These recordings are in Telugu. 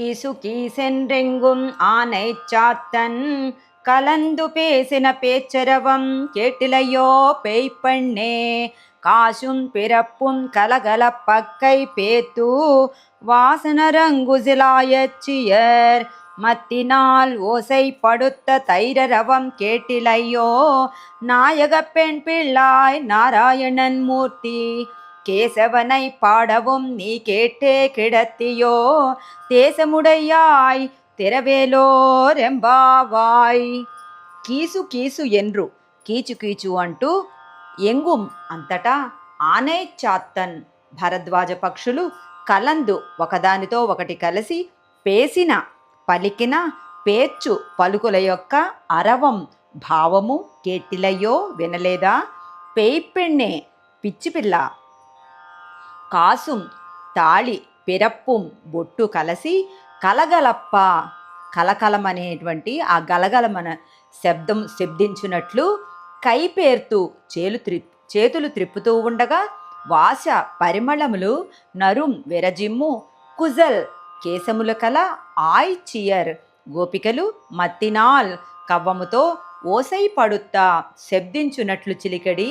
கீசு சென்றெங்கும் ஆனை சாத்தன் கலந்து பேசின பேச்சரவம் கேட்டிலையோ பெய்ப்பண்ணே காசும் பிறப்பும் கலகலப்பக்கை பேத்து வாசனரங்குசிலாயச்சியர் மத்தினால் ஓசை படுத்த தைரரவம் கேட்டிலையோ நாயக பெண் பிள்ளாய் நாராயணன் மூர்த்தி. கேசவனை பாடவும் நீ கேட்டே கிடத்தியோ தேசமுடையாய் తెరవేలోరెంబావాయ్ కీసు కీసు ఎండ్రు కీచు కీచు అంటూ ఎంగుం అంతటా ఆనే చాత్తన్. భరద్వాజ పక్షులు కలందు ఒకదానితో ఒకటి కలిసి పేసిన పలికిన పేర్చు పలుకుల యొక్క అరవం భావము కేటిలయ్యో వినలేదా? పేయిపెణ్ణే పిచ్చిపిల్ల కాసుం తాళి పిరప్పుం బొట్టు కలిసి కలగలప్ప. కలకలమనేటువంటి ఆ గలగలమన శబ్దం శబ్దించినట్లు కైపేర్తూ చేలు త్రి చేతులు త్రిప్పుతూ ఉండగా వాస పరిమళములు నరుం విరజిమ్ము కుజల్ కేశముల కల ఆయ్ చియర్ గోపికలు మత్తినాల్ కవ్వముతో ఓసై పడుత్తా శబ్దించునట్లు చిలికడి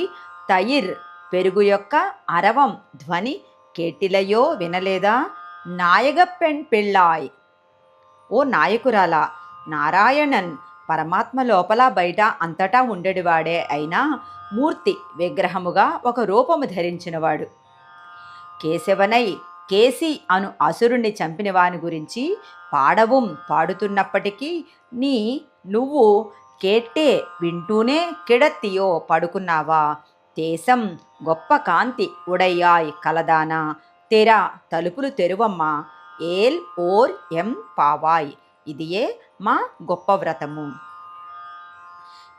తయిర్ పెరుగు యొక్క అరవం ధ్వని కేటిలయో వినలేదా? నాయగపెణ్ పెళ్ళాయ్. ఓ నాయకురాలా నారాయణన్ పరమాత్మ లోపల బయట అంతటా ఉండేవాడే అయినా మూర్తి విగ్రహముగా ఒక రూపము ధరించినవాడు. కేశవనై కేసి అను అసురుణ్ణి చంపిన వాని గురించి పాడవం పాడుతున్నప్పటికీ నీ నువ్వు కేట్టే వింటూనే కిడత్తియో పడుకున్నావా? దేశం గొప్ప కాంతి ఉడయ్యాయ్ కలదానా. తెరా తలుపులు తెరువమ్మా. ఏల్ ఓర్ ఎం పావాయ్. ఇదియే మా గొప్ప వ్రతము.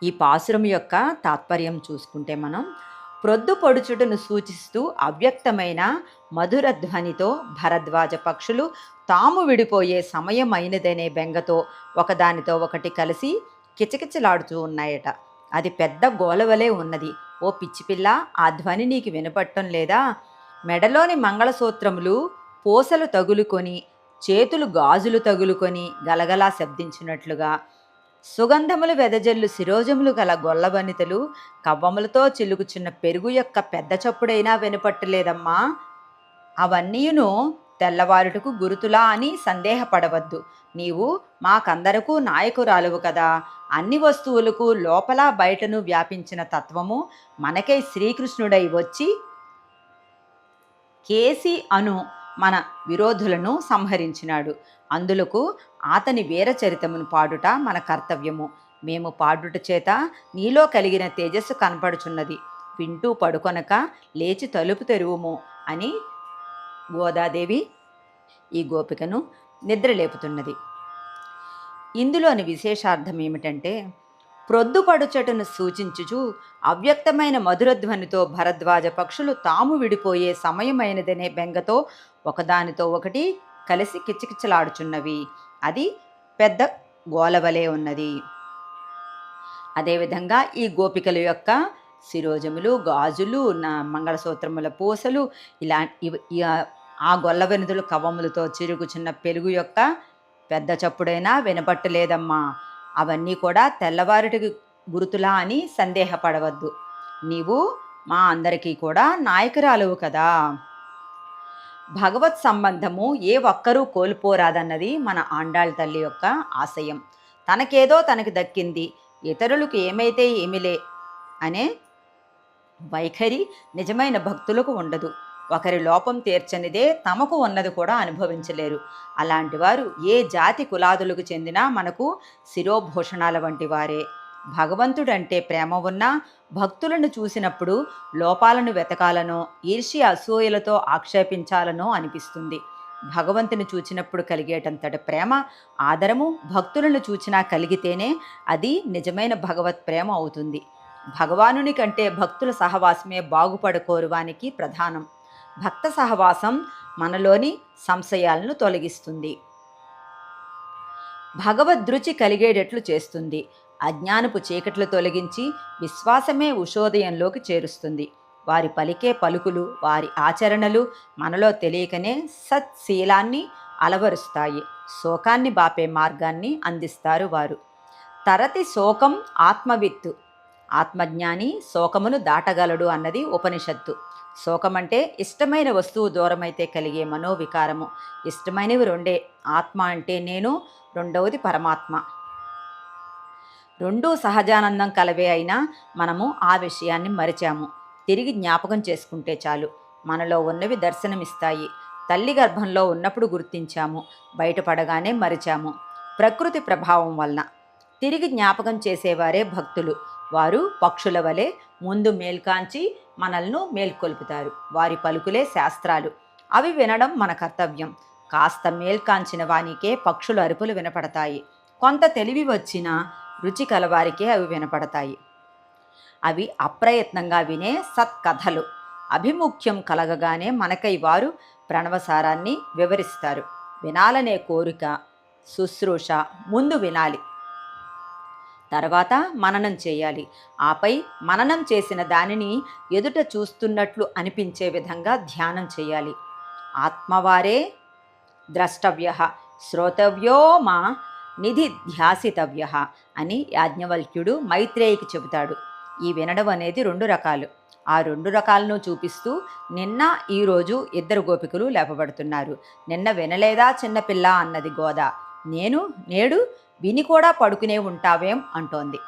ఈ పాసురం యొక్క తాత్పర్యం చూసుకుంటే మనం ప్రొద్దు పొడుచుటను సూచిస్తూ అవ్యక్తమైన మధుర ధ్వనితో భరద్వాజ పక్షులు తాము విడిపోయే సమయం అయినదనే బెంగతో ఒకదానితో ఒకటి కలిసి కిచకిచలాడుతూ ఉన్నాయట. అది పెద్ద గోలవలే ఉన్నది. ఓ పిచ్చిపిల్ల ఆ ధ్వని నీకు వినపట్టం లేదా? మెడలోని మంగళసూత్రములు పూసలు తగులుకొని చేతులు గాజులు తగులుకొని గలగలా శబ్దించినట్లుగా. సుగంధములు వెదజల్లు శిరోజములు గల గొల్లవనితలు కవ్వములతో చిలుకుచున్న పెరుగు యొక్క పెద్ద చప్పుడైనా వినపట్టలేదమ్మా. అవన్నీయును తెల్లవారుటకు గురుతులా అని సందేహపడవద్దు. నీవు మాకందరకు నాయకురాలువు కదా. అన్ని వస్తువులకు లోపల బయటను వ్యాపించిన తత్వము మనకై శ్రీకృష్ణుడై వచ్చి కేసి అను మన విరోధులను సంహరించినాడు. అందులకు అతని వీరచరితమును పాడుట మన కర్తవ్యము. మేము పాడుట చేత నీలో కలిగిన తేజస్సు కనపడుచున్నది. వింటూ పడుకొనక లేచి తలుపు తెరువుము అని గోదాదేవి ఈ గోపికను నిద్రలేపుతున్నది. ఇందులోని విశేషార్థం ఏమిటంటే ప్రొద్దుపడుచటను సూచించుచు అవ్యక్తమైన మధురధ్వనితో భరద్వాజ పక్షులు తాము విడిపోయే సమయమైనదనే బెంగతో ఒకదానితో ఒకటి కలిసి కిచకిచలాడుచున్నవి. అది పెద్ద గోలవలే ఉన్నది. అదేవిధంగా ఈ గోపికల యొక్క శిరోజములు గాజులు నా మంగళసూత్రముల పూసలు ఇలా ఆ గొల్లవెనుదులు కవములతో చిరుగుచున్న పెరుగు యొక్క పెద్ద చప్పుడైనా వినపట్టలేదమ్మా. అవన్నీ కూడా తెల్లవారుటికి గురుతులా అని సందేహపడవద్దు. నీవు మా అందరికీ కూడా నాయకురాలువు కదా. భగవత్ సంబంధము ఏ ఒక్కరూ కోల్పోరాదన్నది మన ఆండాళ్ తల్లి యొక్క ఆశయం. తనకేదో తనకి దక్కింది. ఇతరులకు ఏమైతే ఏమిలే అనే వైఖరి నిజమైన భక్తులకు ఉండదు. ఒకరి లోపం తీర్చనిదే తమకు ఉన్నది కూడా అనుభవించలేరు. అలాంటి వారు ఏ జాతి కులాదులకు చెందినా మనకు శిరోభూషణాల వంటి వారే. భగవంతుడంటే ప్రేమ ఉన్నా భక్తులను చూసినప్పుడు లోపాలను వెతకాలనో ఈర్ష్య అసూయలతో ఆక్షేపించాలనో అనిపిస్తుంది. భగవంతుని చూచినప్పుడు కలిగేటంతటి ప్రేమ ఆదరము భక్తులను చూచినా కలిగితేనే అది నిజమైన భగవత్ ప్రేమ అవుతుంది. భగవానుని కంటే భక్తుల సహవాసమే బాగుపడుకోరువానికి ప్రధానం. భక్త సహవాసం మనలోని సంశయాలను తొలగిస్తుంది. భగవదృచి కలిగేటట్లు చేస్తుంది. అజ్ఞానపు చీకట్లు తొలగించి విశ్వాసమే ఉషోదయంలోకి చేరుస్తుంది. వారి పలికే పలుకులు వారి ఆచరణలు మనలో తెలియకనే సత్శీలాన్ని అలవరుస్తాయి. శోకాన్ని బాపే మార్గాన్ని అందిస్తారు వారు. తరతి శోకం ఆత్మవిత్తు. ఆత్మజ్ఞాని శోకమును దాటగలడు అన్నది ఉపనిషత్తు. శోకమంటే ఇష్టమైన వస్తువు దూరమైతే కలిగే మనోవికారము. ఇష్టమైనవి రెండే. ఆత్మ అంటే నేను రెండవది పరమాత్మ. రెండూ సహజానందం కలవే అయినా మనము ఆ విషయాన్ని మరిచాము. తిరిగి జ్ఞాపకం చేసుకుంటే చాలు. మనలో ఉన్నవి దర్శనమిస్తాయి. తల్లి గర్భంలో ఉన్నప్పుడు గుర్తించాము. బయటపడగానే మరిచాము. ప్రకృతి ప్రభావం వలన. తిరిగి జ్ఞాపకం చేసేవారే భక్తులు. వారు పక్షుల వలె ముందు మేల్కాంచి మనల్ని మేల్కొల్పుతారు. వారి పలుకులే శాస్త్రాలు. అవి వినడం మన కర్తవ్యం. కాస్త మేల్కాంచిన వానికే పక్షుల అరుపులు వినపడతాయి. కొంత తెలివి వచ్చిన రుచి కలవారికే అవి వినపడతాయి. అవి అప్రయత్నంగా వినే సత్కథలు. అభిముఖ్యం కలగగానే మనకై వారు ప్రణవసారాన్ని వివరిస్తారు. వినాలనే కోరిక శుశ్రూష ముందు వినాలి. తర్వాత మననం చేయాలి. ఆపై మననం చేసిన దానిని ఎదుట చూస్తున్నట్లు అనిపించే విధంగా ధ్యానం చేయాలి. ఆత్మవారే ద్రష్టవ్య శ్రోతవ్యో మా నిధి ధ్యాసితవ్య అని యాజ్ఞవల్క్యుడు మైత్రేయికి చెబుతాడు. ఈ వినడం అనేది రెండు రకాలు. ఆ రెండు రకాలను చూపిస్తూ నిన్న ఈరోజు ఇద్దరు గోపికలు లేపబడుతున్నారు. నిన్న వినలేదా చిన్నపిల్ల అన్నది గోదా. నేను నేడు విని కూడా పడుకునే ఉంటావేం అంటోంది.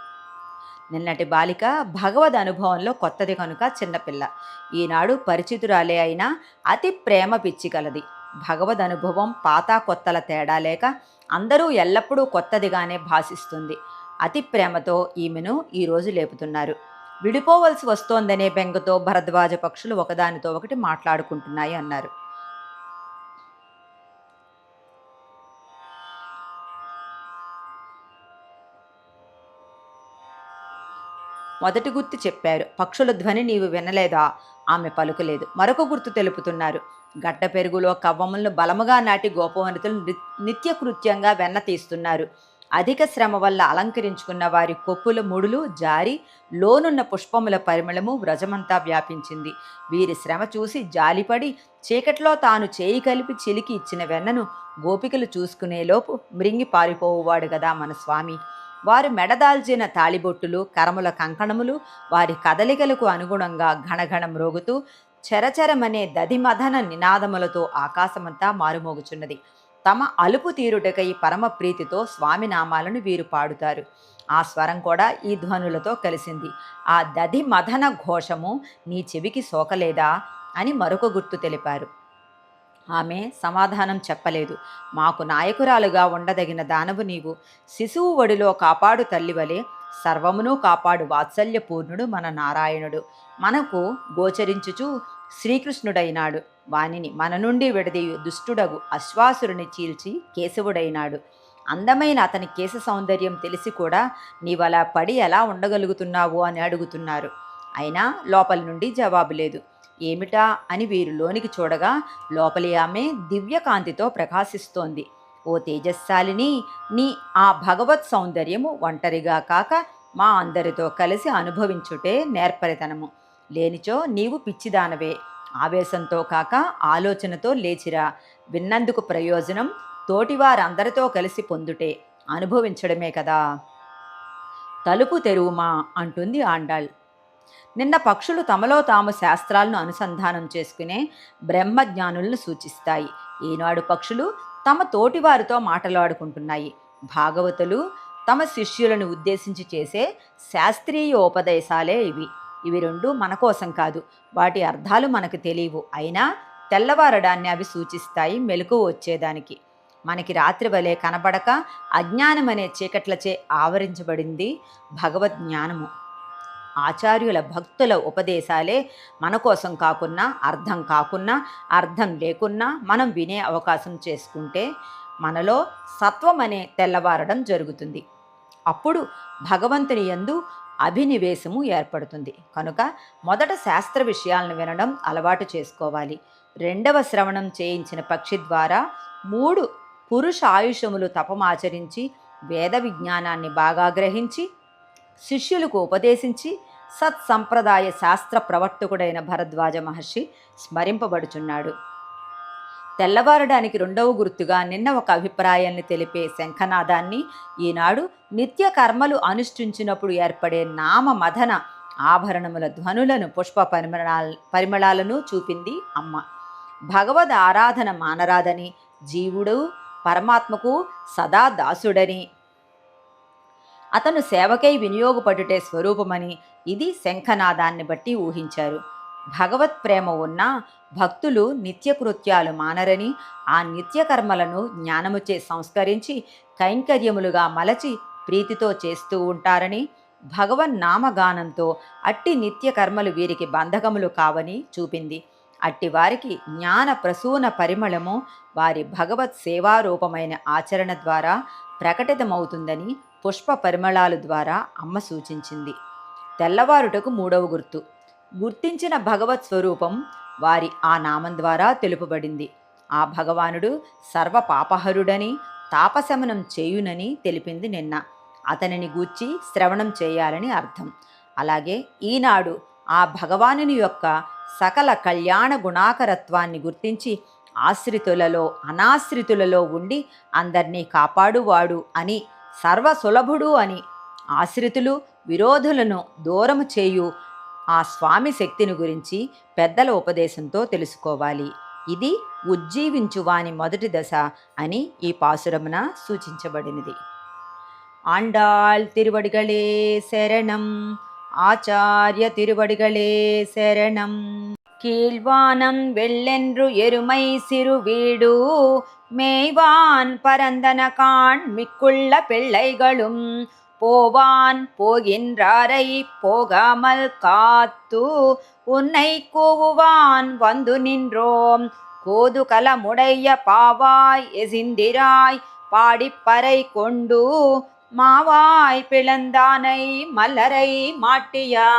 నిన్నటి బాలిక భగవద్ అనుభవంలో కొత్తది కనుక చిన్నపిల్ల ఈనాడు పరిచితురాలే అయినా అతి ప్రేమ పిచ్చి కలది. భగవద్ అనుభవం పాత కొత్తల తేడా లేక అందరూ ఎల్లప్పుడూ కొత్తదిగానే భాషిస్తుంది అతి ప్రేమతో ఈమెను ఈరోజు లేపుతున్నారు. విడిపోవలసి వస్తోందనే బెంగతో భరద్వాజ పక్షులు ఒకదానితో ఒకటి మాట్లాడుకుంటున్నాయి అన్నారు. మొదటి గుర్తు చెప్పారు. పక్షుల ధ్వని నీవు వినలేదా? ఆమె పలుకలేదు. మరొక గుర్తు తెలుపుతున్నారు. గడ్డ పెరుగులో కవ్వములను బలముగా నాటి గోపవనితులు నిత్- నిత్యకృత్యంగా వెన్న తీస్తున్నారు. అధిక శ్రమ వల్ల అలంకరించుకున్న వారి కొప్పుల ముడులు జారి లోనున్న పుష్పముల పరిమళము వ్రజమంతా వ్యాపించింది. వీరి శ్రమ చూసి జాలిపడి చీకట్లో తాను చేయి కలిపి చిలికి ఇచ్చిన వెన్నను గోపికలు చూసుకునేలోపు మృంగి పారిపోవువాడు కదా మన స్వామి. వారు మెడదాల్చిన తాళిబొట్టులు కరముల కంకణములు వారి కదలికలకు అనుగుణంగా ఘనఘణం రోగుతూ చరచరమనే దధిమథన నినాదములతో ఆకాశమంతా మారుమోగుచున్నది. తమ అలుపు తీరుటకై పరమ ప్రీతితో స్వామి నామాలను వీరు పాడుతారు. ఆ స్వరం కూడా ఈ ధ్వనులతో కలిసింది. ఆ దధి మదన ఘోషము నీ చెవికి సోకలేదా? అని మరొక గుర్తు తెలిపారు. ఆమె సమాధానం చెప్పలేదు. మాకు నాయకురాలుగా ఉండదగిన దానవు నీవు. శిశువు ఒడిలో కాపాడు తల్లివలే సర్వమును కాపాడు వాత్సల్యపూర్ణుడు మన నారాయణుడు. మనకు గోచరించుచు శ్రీకృష్ణుడైనాడు. వానిని మన నుండి విడదీయు దుష్టుడగు అశ్వాసురుని చీల్చి కేశవుడైనాడు. అందమైన అతని కేశ సౌందర్యం తెలిసి కూడా నీవలా పడి ఎలా ఉండగలుగుతున్నావు అని అడుగుతున్నారు. అయినా లోపల నుండి జవాబు లేదు. ఏమిటా అని వీరు లోనికి చూడగా లోపలి ఆమె దివ్యకాంతితో ప్రకాశిస్తోంది. ఓ తేజస్శాలిని నీ ఆ భగవత్ సౌందర్యము ఒంటరిగా కాక మా అందరితో కలిసి అనుభవించుటే నేర్పరితనము. లేనిచో నీవు పిచ్చిదానవే. ఆవేశంతో కాక ఆలోచనతో లేచిరా. విన్నందుకు ప్రయోజనం తోటివారందరితో కలిసి పొందుటే. అనుభవించడమే కదా. తలుపు తెరువుమా అంటుంది ఆండాళ్. నిన్న పక్షులు తమలో తాము శాస్త్రాలను అనుసంధానం చేసుకునే బ్రహ్మజ్ఞానులను సూచిస్తాయి. ఈనాడు పక్షులు తమ తోటివారితో మాటలాడుకుంటున్నాయి. భాగవతులు తమ శిష్యులను ఉద్దేశించి చేసే శాస్త్రీయ ఉపదేశాలే ఇవి. ఇవి రెండు మన కోసం కాదు వాటి అర్థాలు మనకు తెలియవు. అయినా తెల్లవారడాన్ని అవి సూచిస్తాయి మెలకు వచ్చేదానికి. మనకి రాత్రి వలె కనబడక అజ్ఞానం అనే చీకట్లచే ఆవరించబడింది భగవద్ జ్ఞానము ఆచార్యుల భక్తుల ఉపదేశాలే మన కోసం కాకున్నా అర్థం కాకున్నా అర్థం లేకున్నా మనం వినే అవకాశం చేసుకుంటే మనలో సత్వం అనే తెల్లవారడం జరుగుతుంది. అప్పుడు భగవంతుని యందు అభినివేశము ఏర్పడుతుంది. కనుక మొదట శాస్త్ర విషయాలను వినడం అలవాటు చేసుకోవాలి. రెండవ శ్రవణం చేయించిన పక్షి ద్వారా మూడు పురుష ఆయుషములు తపమాచరించి వేద విజ్ఞానాన్ని బాగా గ్రహించి శిష్యులకు ఉపదేశించి సత్సంప్రదాయ శాస్త్ర ప్రవర్తకుడైన భరద్వాజ మహర్షి స్మరింపబడుచున్నాడు. తెల్లవారడానికి రెండవ గుర్తుగా నిన్న ఒక అభిప్రాయాన్ని తెలిపే శంఖనాదాన్ని ఈనాడు నిత్య కర్మలు అనుష్ఠించినప్పుడు ఏర్పడే నామ మదన ఆభరణముల ధ్వనులను పుష్ప పరిమళాల పరిమళాలను చూపింది అమ్మ. భగవద్ ఆరాధన మానరాదని జీవుడు పరమాత్మకు సదా దాసుడని అతను సేవకై వినియోగపడుటే స్వరూపమని ఇది శంఖనాదాన్ని బట్టి ఊహించారు. భగవత్ ప్రేమ ఉన్న భక్తులు నిత్యకృత్యాలు మానరని ఆ నిత్యకర్మలను జ్ఞానముచే సంస్కరించి కైంకర్యములుగా మలచి ప్రీతితో చేస్తూ ఉంటారని భగవన్ నామగానంతో అట్టి నిత్యకర్మలు వీరికి బంధకములు కావని చూపింది. అట్టి వారికి జ్ఞాన ప్రసూన పరిమళము వారి భగవత్ సేవారూపమైన ఆచరణ ద్వారా ప్రకటితమవుతుందని పుష్ప పరిమళాల ద్వారా అమ్మ సూచించింది. తెల్లవారుటకు మూడవ గుర్తు. గుర్తించిన భగవత్ స్వరూపం వారి ఆ నామం ద్వారా తెలుపబడింది. ఆ భగవానుడు సర్వ పాపహరుడని తాపశమనం చేయునని తెలిపింది నిన్న. అతనిని గూర్చి శ్రవణం చేయాలని అర్థం. అలాగే ఈనాడు ఆ భగవానుని యొక్క సకల కళ్యాణ గుణాకరత్వాన్ని గుర్తించి ఆశ్రితులలో అనాశ్రితులలో ఉండి అందరినీ కాపాడువాడు అని సర్వసులభుడు అని ఆశ్రితులు విరోధులను దూరము చేయు ఆ స్వామి శక్తిని గురించి పెద్దల ఉపదేశంతో తెలుసుకోవాలి. ఇది ఉజ్జీవించువాని మొదటి దశ అని ఈ పాసురమున సూచించబడినది. ఆండాళ్ తిరువడిగళే శరణం ఆచార్య తిరువడిగళే శరణం. கீழ்வானம் வெள்ளென்று எருமை சிறு வீடு மேய்வான் பரந்தன காண் மிக்குள்ள பிள்ளைகளும் போவான் போகின்றாரை போகாமல் காத்து உன்னை கூவுவான் வந்து நின்றோம் கோதுகலமுடைய பாவாய் எசிந்திராய் பாடிப்பறை கொண்டு மாவாய் பிளந்தானை மலரை மாட்டியா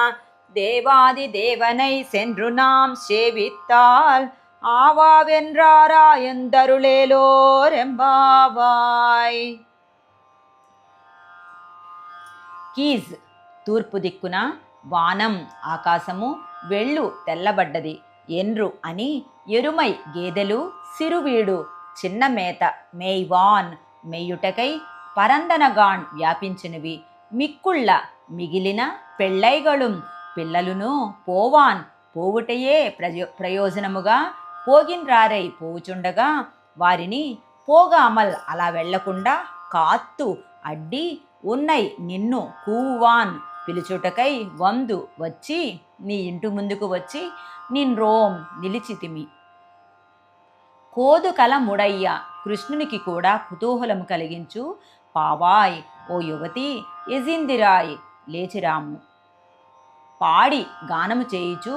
தேவாதி தேவனை சென்று நாம் சேவித்தால் ఆవావెన్రారాయందరులేలోరెంబావాయ్ కీజ్ తూర్పు దిక్కున వానం ఆకాశము వెళ్ళు తెల్లబడ్డది ఎన్రు అని ఎరుమై గేదెలు సిరువీడు చిన్న మేత మేయ్వాన్ మెయ్యుటకై పరందనగాన్ వ్యాపించినవి మిక్కుళ్ళ మిగిలిన పెళ్ళైగళుం పిల్లలును పోవాన్ పోవుటయే ప్రయో ప్రయోజనముగా. పోగిన్రారై పోవుచుండగా వారిని పోగామల్ అలా వెళ్ళకుండా కాత్తు అడ్డి ఉన్నై నిన్ను కూవాన్ పిలుచుటకై వందు వచ్చి నీ ఇంటి ముందుకు వచ్చి నిన్ రోమ్ నిలిచితిమి కోదుకల ముడయ్య కృష్ణునికి కూడా కుతూహలము కలిగించు. పావాయ్ ఓ యువతి ఎజిందిరాయ్ లేచిరాము. పాడి గానము చేయుచు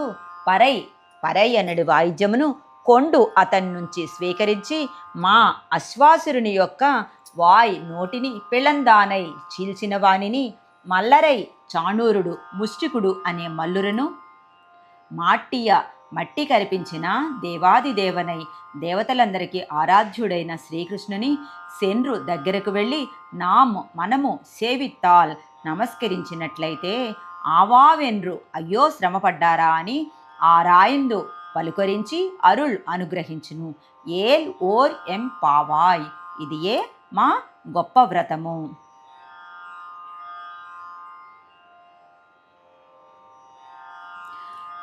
పరై పరై అనడి వాయిద్యమును కొండు అతని నుంచి స్వీకరించి మా అశ్వాసురుని యొక్క వాయ్ నోటిని పిళందానై చీల్చిన వానిని మల్లరై చాణూరుడు ముష్టికుడు అనే మల్లురును మాట్టియ మట్టి కరిపించిన దేవాదిదేవనై దేవతలందరికీ ఆరాధ్యుడైన శ్రీకృష్ణుని శండ్రు దగ్గరకు వెళ్ళి నాము మనము సేవిత్తాల్ నమస్కరించినట్లయితే ఆవావెన్రు అయ్యో శ్రమపడ్డారా అని ఆరాయందు పలుకరించి అరుళ్ అనుగ్రహించును. ఏల్ ఓర్ ఎం పావాయ్. ఇది ఏ? మా గొప్ప వ్రతము.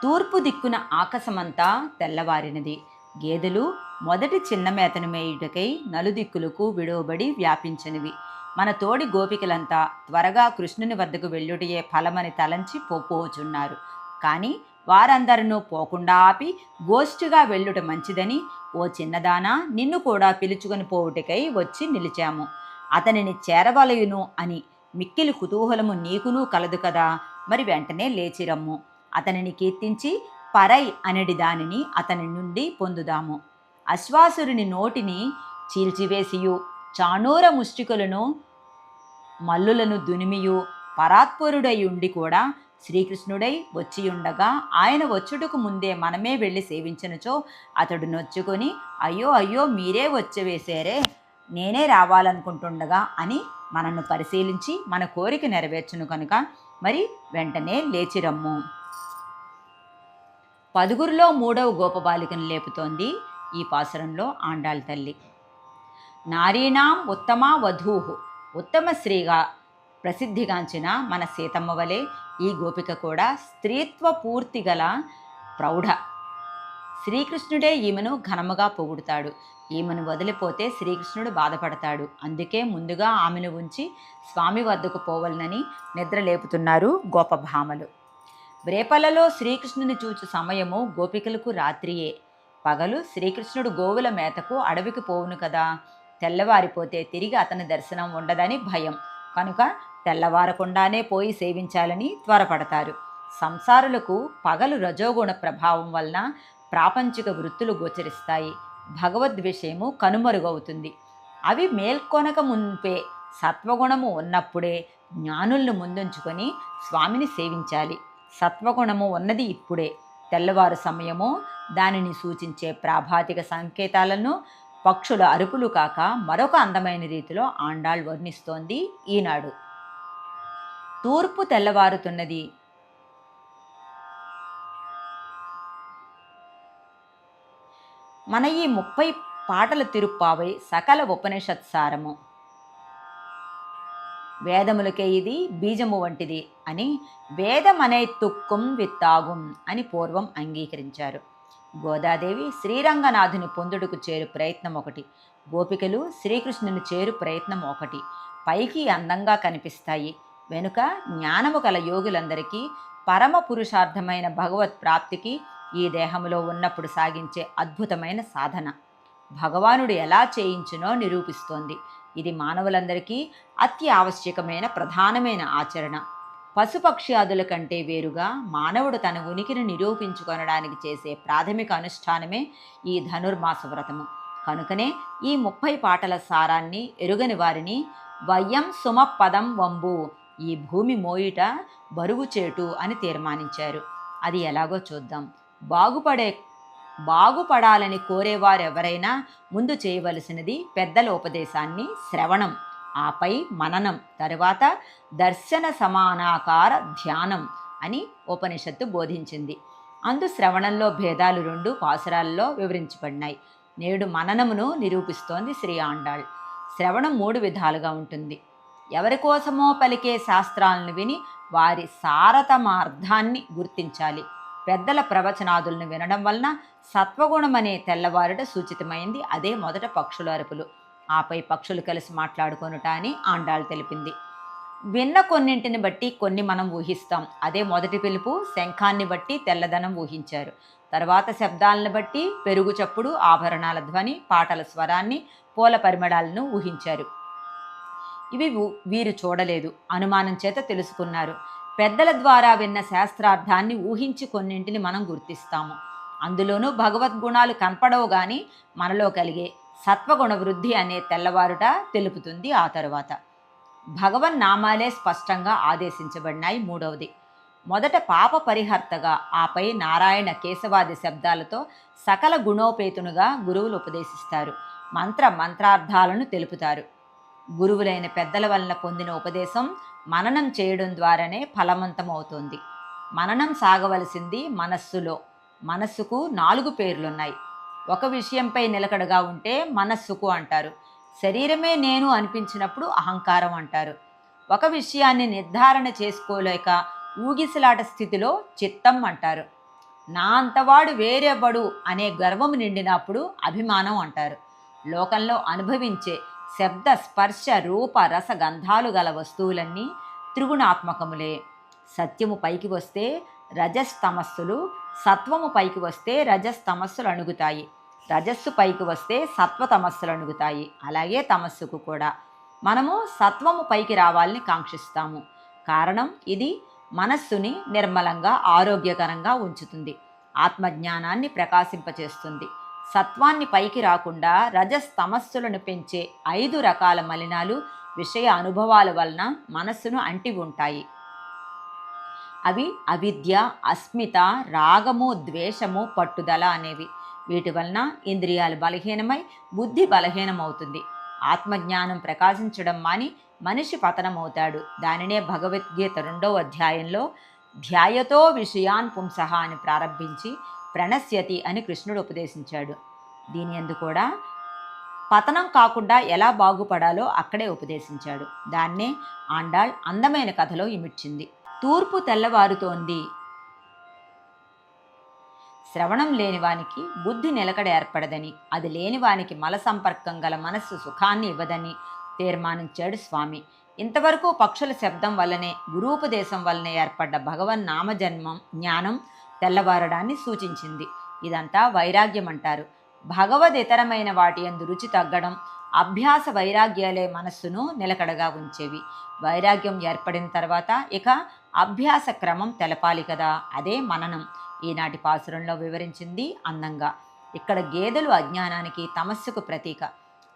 తూర్పు దిక్కున ఆకాశమంతా తెల్లవారినది. గేదెలు మొదటి చిన్న మేతను మేయుటకై నలుదిక్కులకు విడవబడి వ్యాపించినవి. మన తోడి గోపికలంతా త్వరగా కృష్ణుని వద్దకు వెళ్ళుటయే ఫలమని తలంచి పోపోచున్నారు కానీ వారందరినూ పోకుండా ఆపి గోష్ఠిగా వెళ్ళుట మంచిదని ఓ చిన్నదానా నిన్ను కూడా పిలుచుకొని పోవుటకై వచ్చి నిలిచాము. అతనిని చేరవలయును అని మిక్కిలి కుతూహలము నీకునూ కలదు కదా మరి వెంటనే లేచిరమ్ము. అతనిని కీర్తించి పరై అనడి దానిని అతని నుండి పొందుదాము. అశ్వాసురుని నోటిని చీల్చివేసియు. చాణూర ముష్టికులను మల్లులను దునిమియు పరాత్పరుడై ఉండి కూడా శ్రీకృష్ణుడై వచ్చియుండగా ఆయన వచ్చుటకు ముందే మనమే వెళ్ళి సేవించనుచో అతడు నొచ్చుకొని అయ్యో అయ్యో మీరే వచ్చవేశారే నేనే రావాలనుకుంటుండగా అని మనను పరిశీలించి మన కోరిక నెరవేర్చును కనుక మరి వెంటనే లేచిరమ్ము పదుగురిలో మూడవ గోపబాలికను లేపుతోంది ఈ పాసురంలో ఆండాళ్ తల్లి. నారీణాం ఉత్తమ వధూహు ఉత్తమ స్త్రీగా ప్రసిద్ధిగాంచిన మన సీతమ్మ వలె ఈ గోపిక కూడా స్త్రీత్వ పూర్తి గల ప్రౌఢ. శ్రీకృష్ణుడే ఈమెను ఘనముగా పొగుడుతాడు. ఈమెను వదిలిపోతే శ్రీకృష్ణుడు బాధపడతాడు. అందుకే ముందుగా ఆమెను ఉంచి స్వామి వద్దకు పోవలనని నిద్రలేపుతున్నారు గోపభామలు. రేపలలో శ్రీకృష్ణుని చూచు సమయము గోపికలకు రాత్రియే. పగలు శ్రీకృష్ణుడు గోవుల మేతకు అడవికి పోవును కదా. తెల్లవారిపోతే తిరిగి అతని దర్శనం ఉండదని భయం. కనుక తెల్లవారకుండానే పోయి సేవించాలని త్వరపడతారు. సంసారులకు పగలు రజోగుణ ప్రభావం వలన ప్రాపంచిక వృత్తులు గోచరిస్తాయి. భగవద్విషయము కనుమరుగవుతుంది. అవి మేల్కొనక మున్పే సత్వగుణము ఉన్నప్పుడే జ్ఞానుల్ని ముందుంచుకొని స్వామిని సేవించాలి. సత్వగుణము ఉన్నది ఇప్పుడే. తెల్లవారు సమయము దానిని సూచించే ప్రాభాతిక సంకేతాలను పక్షుల అరుపులు కాక మరొక అందమైన రీతిలో ఆండాళ్ వర్ణిస్తోంది ఈనాడు. తూర్పు తెల్లవారుతున్నది. మన ఈ ముప్పై పాటల తిరుప్పావై సకల ఉపనిషత్ సారము. వేదములకే ఇది బీజము వంటిది అని వేదమనే తుక్కుం విత్తాగుం అని పూర్వం అంగీకరించారు. గోదాదేవి శ్రీరంగనాథుని పొందుడుకు చేరు ప్రయత్నం ఒకటి. గోపికలు శ్రీకృష్ణుని చేరు ప్రయత్నం ఒకటి. పైకి అందంగా కనిపిస్తాయి. వెనుక జ్ఞానము గల యోగులందరికీ పరమ పురుషార్థమైన భగవత్ ప్రాప్తికి ఈ దేహములో ఉన్నప్పుడు సాగించే అద్భుతమైన సాధన. భగవానుడు ఎలా చేయించునో నిరూపిస్తోంది. ఇది మానవులందరికీ అత్యావశ్యకమైన ఆవశ్యకమైన ప్రధానమైన ఆచరణ. పశుపక్ష్యాదుల కంటే వేరుగా మానవుడు తన ఉనికిని నిరూపించుకొనడానికి చేసే ప్రాథమిక అనుష్ఠానమే ఈ ధనుర్మాస వ్రతము. కనుకనే ఈ ముప్పై పాటల సారాన్ని ఎరుగని వారిని వయ్యం సుమపదం వంబు ఈ భూమి మోయిట బరువు చేటు అని తీర్మానించారు. అది ఎలాగో చూద్దాం. బాగుపడే బాగుపడాలని కోరేవారెవరైనా ముందు చేయవలసినది పెద్దల ఉపదేశాన్ని శ్రవణం. ఆపై మననం తరువాత దర్శన సమానాకార ధ్యానం అని ఉపనిషత్తు బోధించింది. అందు శ్రవణంలో భేదాలు రెండు పాసురాల్లో వివరించబడినాయి. నేడు మననమును నిరూపిస్తోంది శ్రీ ఆండాళ్. శ్రవణం మూడు విధాలుగా ఉంటుంది. ఎవరి కోసమో పలికే శాస్త్రాలను విని వారి సారతమార్థాన్ని గుర్తించాలి. పెద్దల ప్రవచనాదులను వినడం వలన సత్వగుణమనే తెల్లవారుట సూచితమైంది. అదే మొదట పక్షుల అరుపులు. ఆపై పక్షులు కలిసి మాట్లాడుకొనుట అని ఆండాళ్ తెలిపింది. విన్న కొన్నింటిని బట్టి కొన్ని మనం ఊహిస్తాం. అదే మొదటి పిలుపు శంఖాన్ని బట్టి తెల్లదనం ఊహించారు. తర్వాత శబ్దాలను బట్టి పెరుగు చప్పుడు ఆభరణాల ధ్వని పాటల స్వరాన్ని పూల పరిమళాలను ఊహించారు. ఇవి వీరు చూడలేదు. అనుమానం చేత తెలుసుకున్నారు. పెద్దల ద్వారా విన్న శాస్త్రార్థాన్ని ఊహించి కొన్నింటిని మనం గుర్తిస్తాము. అందులోనూ భగవద్గుణాలు కనపడవు కానీ మనలో కలిగే సత్వగుణ వృద్ధి అనే తెల్లవారుట తెలుపుతుంది ఆ తరువాత. భగవన్ నామాలే స్పష్టంగా ఆదేశించబడినాయి మూడవది. మొదట పాప పరిహర్తగా ఆపై నారాయణ కేశవాది శబ్దాలతో సకల గుణోపేతునుగా గురువులు ఉపదేశిస్తారు. మంత్ర మంత్రార్థాలను తెలుపుతారు. గురువులైన పెద్దల వలన పొందిన ఉపదేశం మననం చేయడం ద్వారానే ఫలవంతమవుతుంది. మననం సాగవలసింది మనస్సులో. మనస్సుకు నాలుగు పేర్లున్నాయి. ఒక విషయంపై నిలకడగా ఉంటే మనస్సుకు అంటారు. శరీరమే నేను అనిపించినప్పుడు అహంకారం అంటారు. ఒక విషయాన్ని నిర్ధారణ చేసుకోలేక ఊగిసలాట స్థితిలో చిత్తం అంటారు. నా అంతవాడు వేరెవ్వడు అనే గర్వము నిండినప్పుడు అభిమానం అంటారు. లోకంలో అనుభవించే శబ్ద స్పర్శ రూప రస గంధాలు గల వస్తువులన్నీ త్రిగుణాత్మకములే. సత్యము పైకి వస్తే రజస్తమస్సులు సత్వము పైకి వస్తే రజస్తమస్సులు అణుగుతాయి. రజస్సు పైకి వస్తే సత్వతమస్సులు అణుగుతాయి. అలాగే తమస్సుకు కూడా. మనము సత్వము పైకి రావాలని కాంక్షిస్తాము. కారణం ఇది మనస్సుని నిర్మలంగా ఆరోగ్యకరంగా ఉంచుతుంది. ఆత్మజ్ఞానాన్ని ప్రకాశింపచేస్తుంది. సత్వాన్ని పైకి రాకుండా రజస్ తమస్సులను పెంచే ఐదు రకాల మలినాలు విషయ అనుభవాల వలన మనస్సును అంటి ఉంటాయి. అవి అవిద్య అస్మిత రాగము ద్వేషము పట్టుదల అనేవి. వీటి వలన ఇంద్రియాలు బలహీనమై బుద్ధి బలహీనమవుతుంది. ఆత్మజ్ఞానం ప్రకాశించడం మాని మనిషి పతనమవుతాడు. దానినే భగవద్గీత రెండవ అధ్యాయంలో ధ్యాయతో విషయాన్ పుంసహ అని ప్రారంభించి ప్రణశ్యతి అని కృష్ణుడు ఉపదేశించాడు. దీని ఎందు కూడా పతనం కాకుండా ఎలా బాగుపడాలో అక్కడే ఉపదేశించాడు. దాన్నే ఆండాళ్ అందమైన కథలో ఇమిడ్చింది. తూర్పు తెల్లవారుతోంది. శ్రవణం లేనివానికి బుద్ధి నిలకడ ఏర్పడదని అది లేనివానికి మల సంపర్కం గల మనస్సు సుఖాన్ని ఇవ్వదని తీర్మానించాడు స్వామి. ఇంతవరకు పక్షుల శబ్దం వల్లనే గురూపదేశం వల్లనే ఏర్పడ్డ భగవన్ నామజన్మం జ్ఞానం తెల్లవారడాన్ని సూచించింది. ఇదంతా వైరాగ్యం అంటారు భగవదితరమైన వాటి యందు రుచి తగ్గడం అభ్యాస వైరాగ్యాలే మనస్సును నిలకడగా ఉంచేవి. వైరాగ్యం ఏర్పడిన తర్వాత ఇక అభ్యాస క్రమం తెలపాలి కదా. అదే మననం. ఈనాటి పాసురంలో వివరించింది అందంగా. ఇక్కడ గేదెలు అజ్ఞానానికి తమస్సుకు ప్రతీక.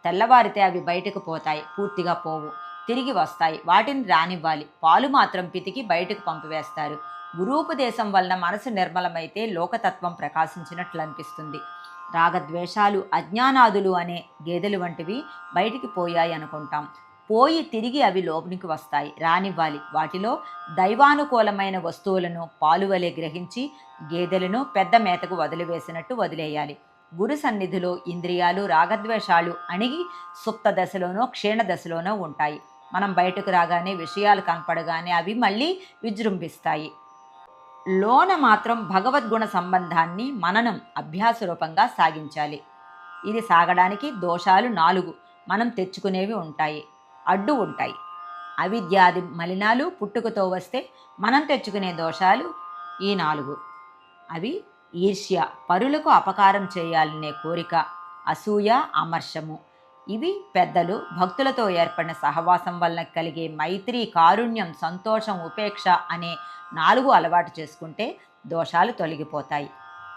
తెల్లవారితే అవి బయటకు పోతాయి. పూర్తిగా పోవు. తిరిగి వస్తాయి. వాటిని రానివ్వాలి. పాలు మాత్రం పితికి బయటకు పంపివేస్తారు. గురూపదేశం వలన మనసు నిర్మలమైతే లోకతత్వం ప్రకాశించినట్లు అనిపిస్తుంది. రాగద్వేషాలు అజ్ఞానాదులు అనే గేదెలు వంటివి బయటికి పోయాయి అనుకుంటాం. పోయి తిరిగి అవి లోపలికి వస్తాయి. రానివ్వాలి. వాటిలో దైవానుకూలమైన వస్తువులను పాలువలే గ్రహించి గేదెలను పెద్ద మేతకు వదిలివేసినట్టు వదిలేయాలి. గురు సన్నిధిలో ఇంద్రియాలు రాగద్వేషాలు అణిగి సుప్త దశలోనో క్షీణ దశలోనో ఉంటాయి. మనం బయటకు రాగానే విషయాలు కనపడగానే అవి మళ్ళీ విజృంభిస్తాయి. లోన మాత్రం భగవద్గుణ సంబంధాన్ని మననం అభ్యాస రూపంగా సాగించాలి. ఇది సాగడానికి దోషాలు నాలుగు. మనం తెచ్చుకునేవి ఉంటాయి. అడ్డు ఉంటాయి. అవిద్యాది మలినాలు పుట్టుకతో వస్తే మనం తెచ్చుకునే దోషాలు ఈ నాలుగు. అవి ఈర్ష్య పరులకు అపకారం చేయాలనే కోరిక అసూయ అమర్షము. ఇవి పెద్దలు భక్తులతో ఏర్పడిన సహవాసం వలన కలిగే మైత్రి కారుణ్యం సంతోషం ఉపేక్ష అనే నాలుగు అలవాటు చేసుకుంటే దోషాలు తొలగిపోతాయి.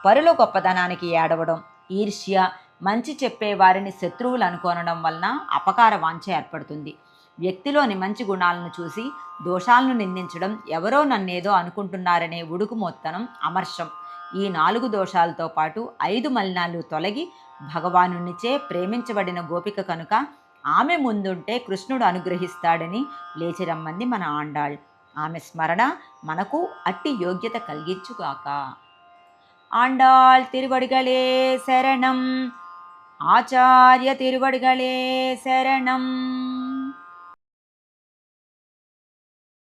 పరుల గొప్పదనానికి ఏడవడం ఈర్ష్య మంచి చెప్పే వారిని శత్రువులు అనుకోనడం వలన అపకార వాంఛ ఏర్పడుతుంది. వ్యక్తిలోని మంచి గుణాలను చూసి దోషాలను నిందించడం ఎవరో నన్నేదో అనుకుంటున్నారనే ఉడుకుమొత్తనం అమర్షం. ఈ నాలుగు దోషాలతో పాటు ఐదు మలినాలు తొలగి భగవానునిచే ప్రేమించబడిన గోపిక కనుక ఆమె ముందుంటే కృష్ణుడు అనుగ్రహిస్తాడని లేచి రమ్మంది మన ఆండాళ్. ఆమె స్మరణ మనకు అట్టి యోగ్యత కలిగించుగాక. ఆండాళ్ తిరువడిగలే శరణం. ఆచార్య తిరువడిగలే శరణం